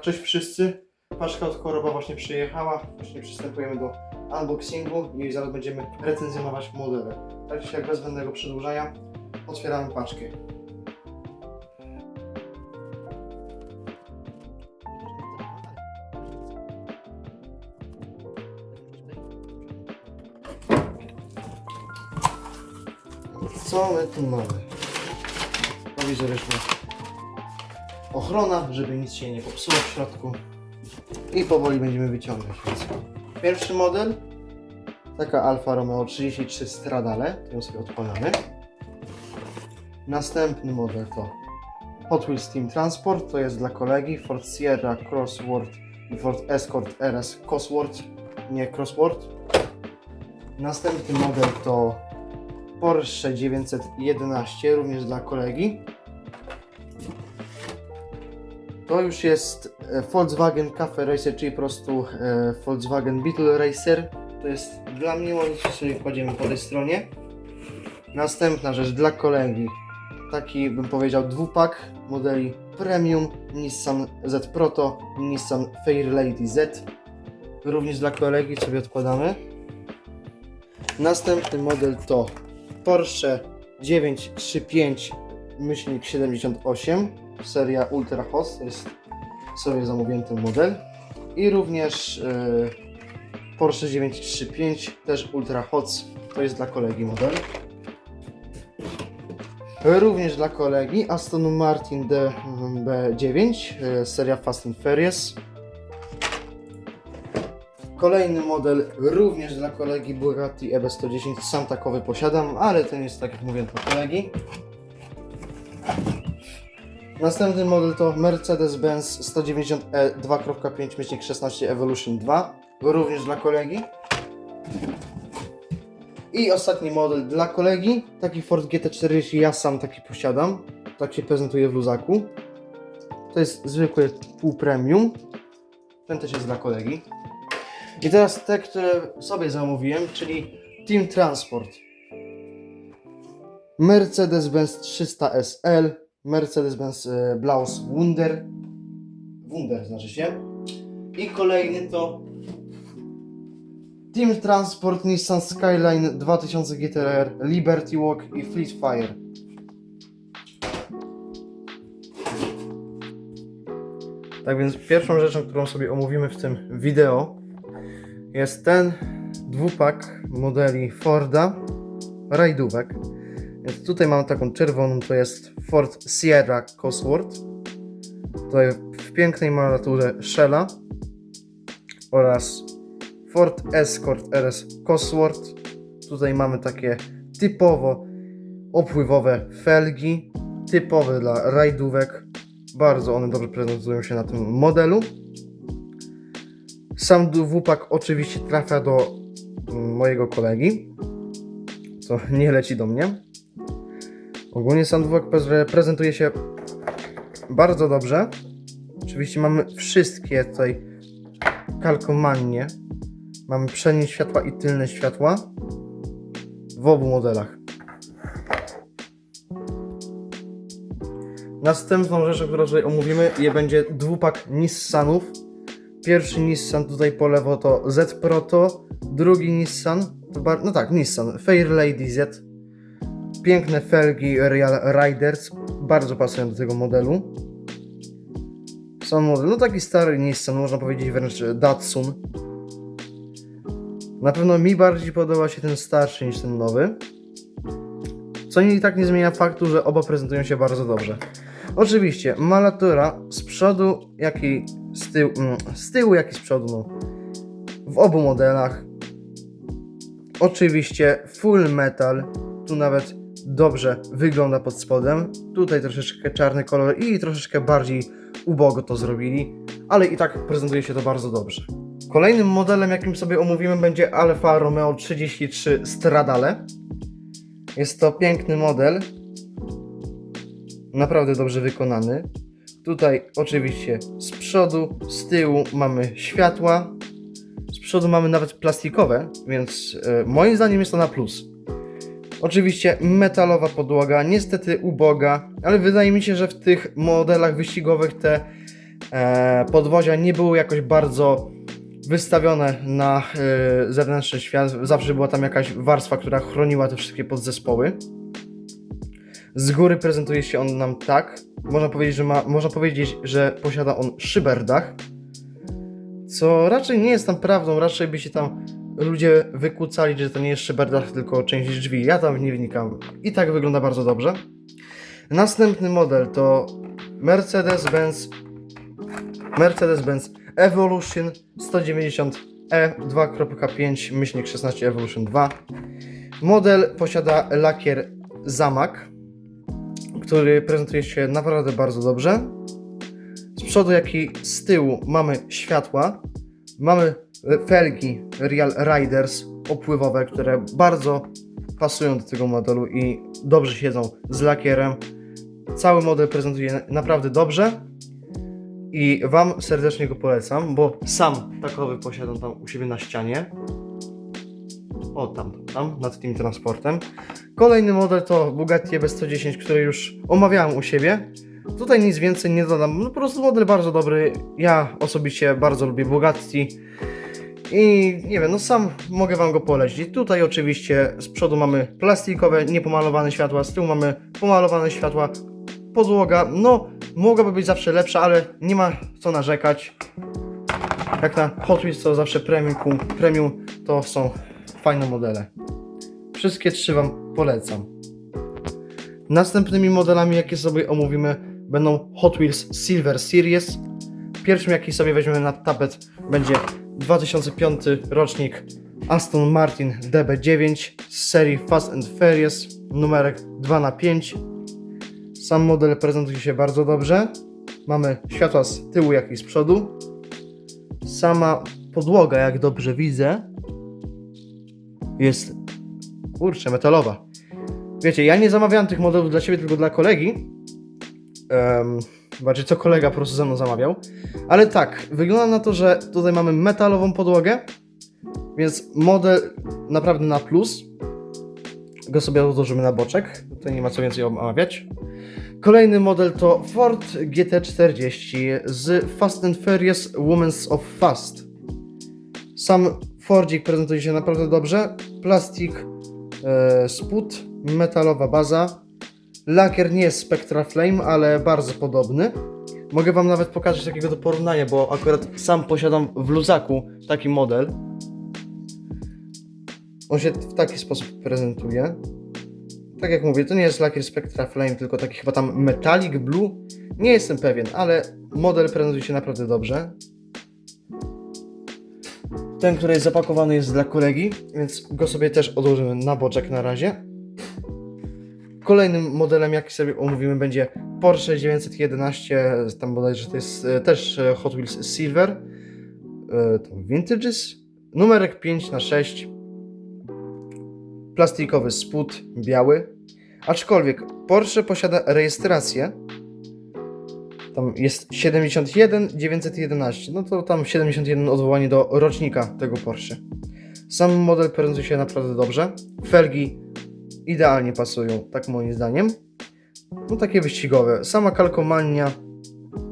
Cześć wszyscy, paczka od Koroba właśnie przyjechała, właśnie przystępujemy do unboxingu i zaraz będziemy recenzjonować modele. Tak czy jak bez zbędnego przedłużania, otwieramy paczkę. Co my tu mamy? Prowizoryczna ochrona, żeby nic się nie popsuło w środku. I powoli będziemy wyciągać. Pierwszy model, taka Alfa Romeo 33 Stradale, którą sobie odpalamy. Następny model to Hot Wheels Team Transport, to jest dla kolegi Ford Sierra Crossworth i Ford Escort RS Cosworth, nie Crossworth. Następny model to Porsche 911, również dla kolegi. To już jest e, Volkswagen Cafe Racer, czyli po prostu e, Volkswagen Beetle Racer. To jest dla mnie, może sobie kładziemy po tej stronie. Następna rzecz dla kolegi. Taki bym powiedział dwupak modeli Premium Nissan Z Proto, Nissan Fairlady Z. Również dla kolegi sobie odkładamy. Następny model to Porsche 935 myślnik 78 seria Ultra Host, to jest sobie zamówiony ten model. I również e, Porsche 935 też Ultra Hots, to jest dla kolegi model. Również dla kolegi Aston Martin DB9 e, seria Fast and Furious. Kolejny model również dla kolegi Bugatti EB110, sam takowy posiadam, ale ten jest tak jak mówię dla kolegi. Następny model to Mercedes-Benz E 190e 2.5-16 Evolution 2, również dla kolegi. I ostatni model dla kolegi, taki Ford GT40, ja sam taki posiadam, tak się prezentuje w luzaku. To jest zwykły pół premium, ten też jest dla kolegi. I teraz te, które sobie zamówiłem, czyli Team Transport. Mercedes-Benz 300 SL, Mercedes-Benz e, Blaus Wunder. Wunder znaczy się. I kolejny to Team Transport Nissan Skyline 2000 GTR, Liberty Walk i Fleet Fire. Tak więc pierwszą rzeczą, którą sobie omówimy w tym wideo jest ten dwupak modeli Forda rajdówek. Więc tutaj mamy taką czerwoną, to jest Ford Sierra Cosworth. Tutaj w pięknej miniaturze Shella oraz Ford Escort RS Cosworth. Tutaj mamy takie typowo opływowe felgi, typowe dla rajdówek. Bardzo one dobrze prezentują się na tym modelu. Sam dwupak oczywiście trafia do mojego kolegi, co nie leci do mnie. Ogólnie pre- prezentuje się bardzo dobrze. Oczywiście mamy wszystkie tutaj kalkomanie. Mamy przednie światła i tylne światła w obu modelach. Następną rzeczą, którą tutaj omówimy, je będzie dwupak Nissanów. Pierwszy Nissan tutaj po lewo to Z Proto, drugi Nissan, to bar- no tak, Nissan Fairlady Z. Piękne felgi Real Riders, bardzo pasują do tego modelu. Sam model, no taki stary Nissan, można powiedzieć wręcz Datsun. Na pewno mi bardziej podoba się ten starszy niż ten nowy. Co nie i tak nie zmienia faktu, że oba prezentują się bardzo dobrze. Oczywiście, malatura z przodu, jak i z, tył, mm, z tyłu, jak i z przodu, no. W obu modelach. Oczywiście full metal, tu nawet dobrze wygląda pod spodem. Tutaj troszeczkę czarny kolor i troszeczkę bardziej ubogo to zrobili, ale i tak prezentuje się to bardzo dobrze. Kolejnym modelem, jakim sobie omówimy, będzie Alfa Romeo 33 Stradale. Jest to piękny model, naprawdę dobrze wykonany. Tutaj oczywiście z przodu, z tyłu mamy światła, z przodu mamy nawet plastikowe, więc e, moim zdaniem jest to na plus. Oczywiście metalowa podłoga, niestety uboga, ale wydaje mi się, że w tych modelach wyścigowych te e, podwozia nie były jakoś bardzo wystawione na e, zewnętrzny świat. Zawsze była tam jakaś warstwa, która chroniła te wszystkie podzespoły. Z góry prezentuje się on nam tak. Można powiedzieć, że, ma, można powiedzieć, że posiada on szyberdach. Co raczej nie jest tam prawdą, raczej by się tam ludzie wykłócali, że to nie jest szyberdach, tylko część drzwi. Ja tam nie wnikam. I tak wygląda bardzo dobrze. Następny model to Mercedes-Benz Mercedes-Benz Evolution 190 E 2.5 myślnik 16 Evolution 2. Model posiada lakier zamak, który prezentuje się naprawdę bardzo dobrze. Z przodu, jak i z tyłu mamy światła. Mamy felgi Real Riders opływowe, które bardzo pasują do tego modelu i dobrze siedzą z lakierem. Cały model prezentuje naprawdę dobrze i Wam serdecznie go polecam, bo sam takowy posiadam tam u siebie na ścianie. O, tam, tam, nad tym transportem. Kolejny model to Bugatti EB110, który już omawiałem u siebie. Tutaj nic więcej nie dodam, no po prostu model bardzo dobry. Ja osobiście bardzo lubię Bugatti. I nie wiem, no sam mogę Wam go polecić. Tutaj oczywiście z przodu mamy plastikowe, niepomalowane światła, z tyłu mamy pomalowane światła. Podłoga, no mogłaby być zawsze lepsza, ale nie ma co narzekać. Jak na Hot Wheels to zawsze premium, premium to są fajne modele. Wszystkie trzy Wam polecam. Następnymi modelami, jakie sobie omówimy, będą Hot Wheels Silver Series. Pierwszym, jaki sobie weźmiemy na tapet, będzie 2005 rocznik Aston Martin DB9 z serii Fast and Furious, numerek 2 na 5 Sam model prezentuje się bardzo dobrze. Mamy światła z tyłu, jak i z przodu. Sama podłoga, jak dobrze widzę, jest kurczę, metalowa. Wiecie, ja nie zamawiałem tych modelów dla siebie, tylko dla kolegi. Um, znaczy, co kolega po prostu ze mną zamawiał. Ale tak, wygląda na to, że tutaj mamy metalową podłogę, więc model naprawdę na plus. Go sobie odłożymy na boczek. Tutaj nie ma co więcej omawiać. Kolejny model to Ford GT40 z Fast and Furious Women's of Fast. Sam Fordzik prezentuje się naprawdę dobrze. Plastik, e, spód, metalowa baza. Lakier nie jest Spectra Flame, ale bardzo podobny. Mogę Wam nawet pokazać takiego do porównania, bo akurat sam posiadam w luzaku taki model. On się w taki sposób prezentuje. Tak jak mówię, to nie jest lakier Spectra Flame, tylko taki chyba tam Metallic Blue. Nie jestem pewien, ale model prezentuje się naprawdę dobrze. Ten, który jest zapakowany jest dla kolegi, więc go sobie też odłożymy na boczek na razie. Kolejnym modelem, jaki sobie omówimy, będzie Porsche 911, tam bodajże to jest e, też e, Hot Wheels Silver. E, To Vintages. Numerek 5 na 6 plastikowy spód, biały. Aczkolwiek Porsche posiada rejestrację. Tam jest 71 911. No to tam 71 odwołanie do rocznika tego Porsche. Sam model prezentuje się naprawdę dobrze. Felgi idealnie pasują, tak moim zdaniem. No takie wyścigowe. Sama kalkomania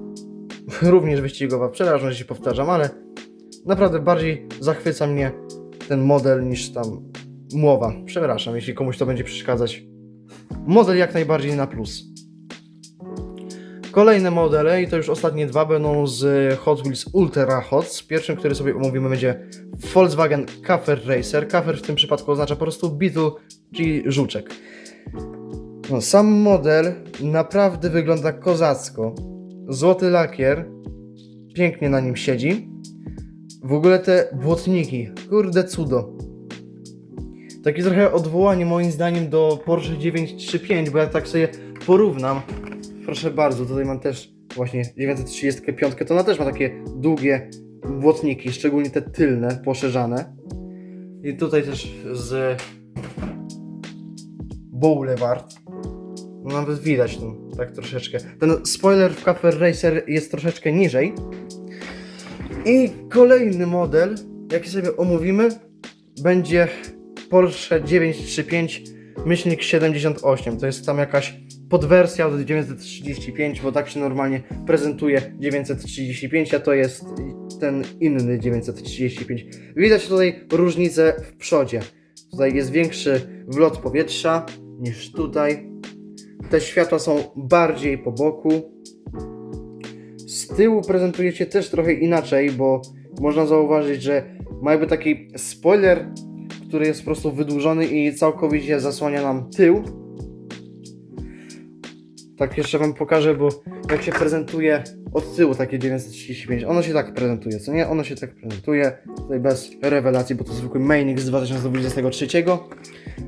również wyścigowa. Przepraszam, że się powtarzam, ale naprawdę bardziej zachwyca mnie ten model niż tam Mowa. Przepraszam, jeśli komuś to będzie przeszkadzać. Model jak najbardziej na plus. Kolejne modele, i to już ostatnie dwa, będą z Hot Wheels Ultra Hot. Pierwszym, który sobie omówimy, będzie Volkswagen Kaffer Racer. Kaffer w tym przypadku oznacza po prostu Beetle, czyli żuczek. No, sam model naprawdę wygląda kozacko. Złoty lakier, pięknie na nim siedzi. W ogóle te błotniki, kurde cudo. Takie trochę odwołanie moim zdaniem do Porsche 935, bo ja tak sobie porównam. Proszę bardzo, tutaj mam też właśnie 935, to ona też ma takie długie błotniki, szczególnie te tylne, poszerzane. I tutaj też z Boulevard. No nawet widać no, tak troszeczkę. Ten spoiler w Cafe Racer jest troszeczkę niżej. I kolejny model, jaki sobie omówimy, będzie Porsche 935 myślnik 78. To jest tam jakaś podwersja od 935, bo tak się normalnie prezentuje 935, a to jest ten inny 935. Widać tutaj różnicę w przodzie. Tutaj jest większy wlot powietrza niż tutaj. Te światła są bardziej po boku. Z tyłu prezentuje się też trochę inaczej, bo można zauważyć, że ma jakby taki spoiler, który jest po prostu wydłużony i całkowicie zasłania nam tył. Tak jeszcze wam pokażę, bo jak się prezentuje od tyłu takie 935, ono się tak prezentuje, co nie? Ono się tak prezentuje, tutaj bez rewelacji, bo to zwykły Mainix z 2023,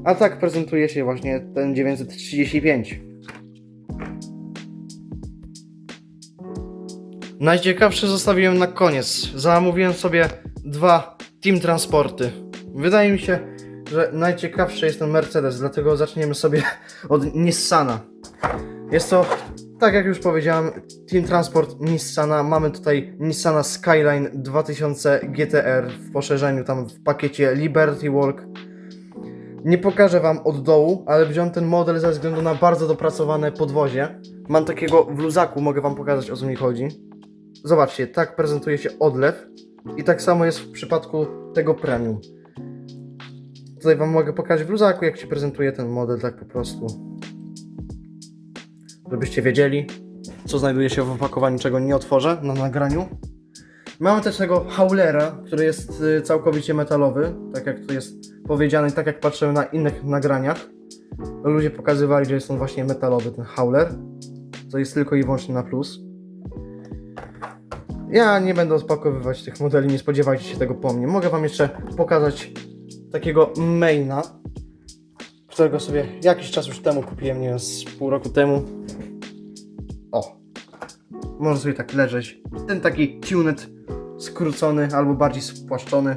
a tak prezentuje się właśnie ten 935. Najciekawsze zostawiłem na koniec. Zamówiłem sobie dwa Team Transporty. Wydaje mi się, że najciekawszy jest ten Mercedes, dlatego zaczniemy sobie od Nissana. Jest to, tak jak już powiedziałem, Team Transport Nissana. Mamy tutaj Nissana Skyline 2000 GTR w poszerzeniu, tam w pakiecie Liberty Walk. Nie pokażę Wam od dołu, ale wziąłem ten model ze względu na bardzo dopracowane podwozie. Mam takiego w luzaku, mogę Wam pokazać o co mi chodzi. Zobaczcie, tak prezentuje się odlew i tak samo jest w przypadku tego premium. Tutaj Wam mogę pokazać w luzaku, jak się prezentuje ten model, tak po prostu. Żebyście wiedzieli, co znajduje się w opakowaniu, czego nie otworzę na nagraniu. Mamy też tego haulera, który jest y, całkowicie metalowy, tak jak tu jest powiedziane, i tak jak patrzyłem na innych nagraniach. Ludzie pokazywali, że jest on właśnie metalowy, ten hauler. To jest tylko i wyłącznie na plus. Ja nie będę odpakowywać tych modeli, nie spodziewajcie się tego po mnie. Mogę Wam jeszcze pokazać takiego maina, którego sobie jakiś czas już temu kupiłem, nie wiem, z pół roku temu. O, może sobie tak leżeć. Ten taki tuned, skrócony albo bardziej spłaszczony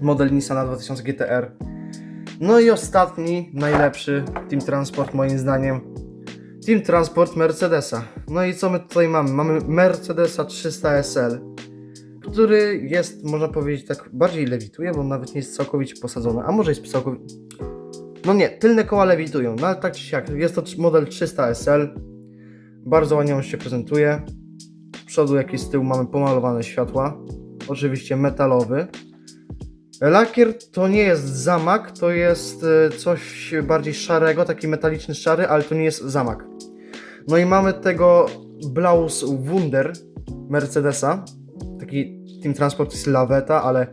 model Nissana 2000 GTR. No i ostatni, najlepszy Team Transport moim zdaniem. Team Transport Mercedesa. No i co my tutaj mamy? Mamy Mercedesa 300 SL, który jest, można powiedzieć, tak bardziej lewituje, bo nawet nie jest całkowicie posadzony. A może jest całkowicie. No nie, tylne koła lewitują, no ale tak czy siak. Jest to model 300 SL. Bardzo ładnie on się prezentuje. Z przodu, jak i z tyłu mamy pomalowane światła. Oczywiście metalowy. Lakier to nie jest zamak, to jest e, coś bardziej szarego, taki metaliczny szary, ale to nie jest zamak. No i mamy tego Blaus Wunder Mercedesa. Taki Team Transport jest laweta, ale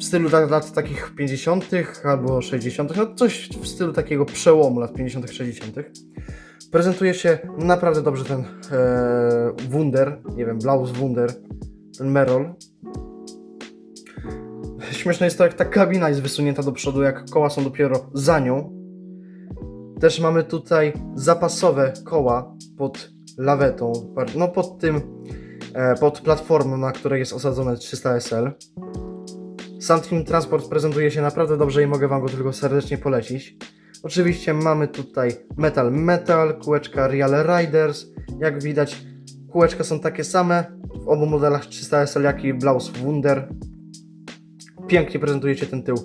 w stylu lat, lat takich 50. albo 60., no coś w stylu takiego przełomu lat 50., 60. Prezentuje się naprawdę dobrze ten e, Wunder, nie wiem, Blaus Wunder, ten Merol. Śmieszne jest to, jak ta kabina jest wysunięta do przodu, jak koła są dopiero za nią. Też mamy tutaj zapasowe koła pod lawetą, no pod tym, e, pod platformą, na której jest osadzone 300 SL. Sam Transport prezentuje się naprawdę dobrze i mogę Wam go tylko serdecznie polecić. Oczywiście mamy tutaj Metal Metal, kółeczka Real Riders. Jak widać, kółeczka są takie same w obu modelach 300 SL, jak i Blaus Wunder. Pięknie prezentuje się ten tył.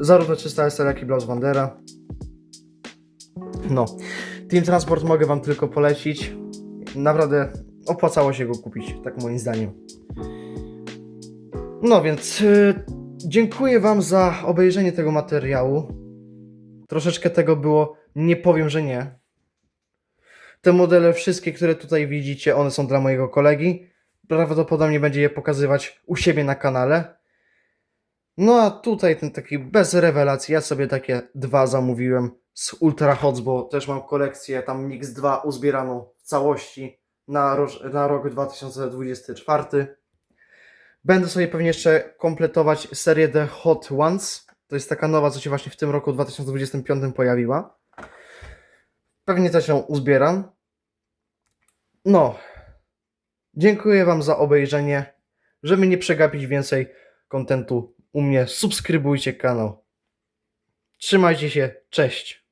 Zarówno 300 SL, jak i Blaus Wandera. No, Team Transport mogę Wam tylko polecić. Naprawdę opłacało się go kupić, tak moim zdaniem. No więc y, dziękuję Wam za obejrzenie tego materiału. Troszeczkę tego było, nie powiem, że nie. Te modele, wszystkie, które tutaj widzicie, one są dla mojego kolegi. Prawdopodobnie będzie je pokazywać u siebie na kanale. No a tutaj ten taki bez rewelacji, ja sobie takie dwa zamówiłem z Ultra Hots, bo też mam kolekcję tam Mix 2 uzbieraną w całości na, ro- na rok 2024. Będę sobie pewnie jeszcze kompletować serię The Hot Ones. To jest taka nowa, co się właśnie w tym roku 2025 pojawiła. Pewnie też ją uzbieram. No. Dziękuję Wam za obejrzenie. Żeby nie przegapić więcej kontentu u mnie, subskrybujcie kanał. Trzymajcie się, cześć.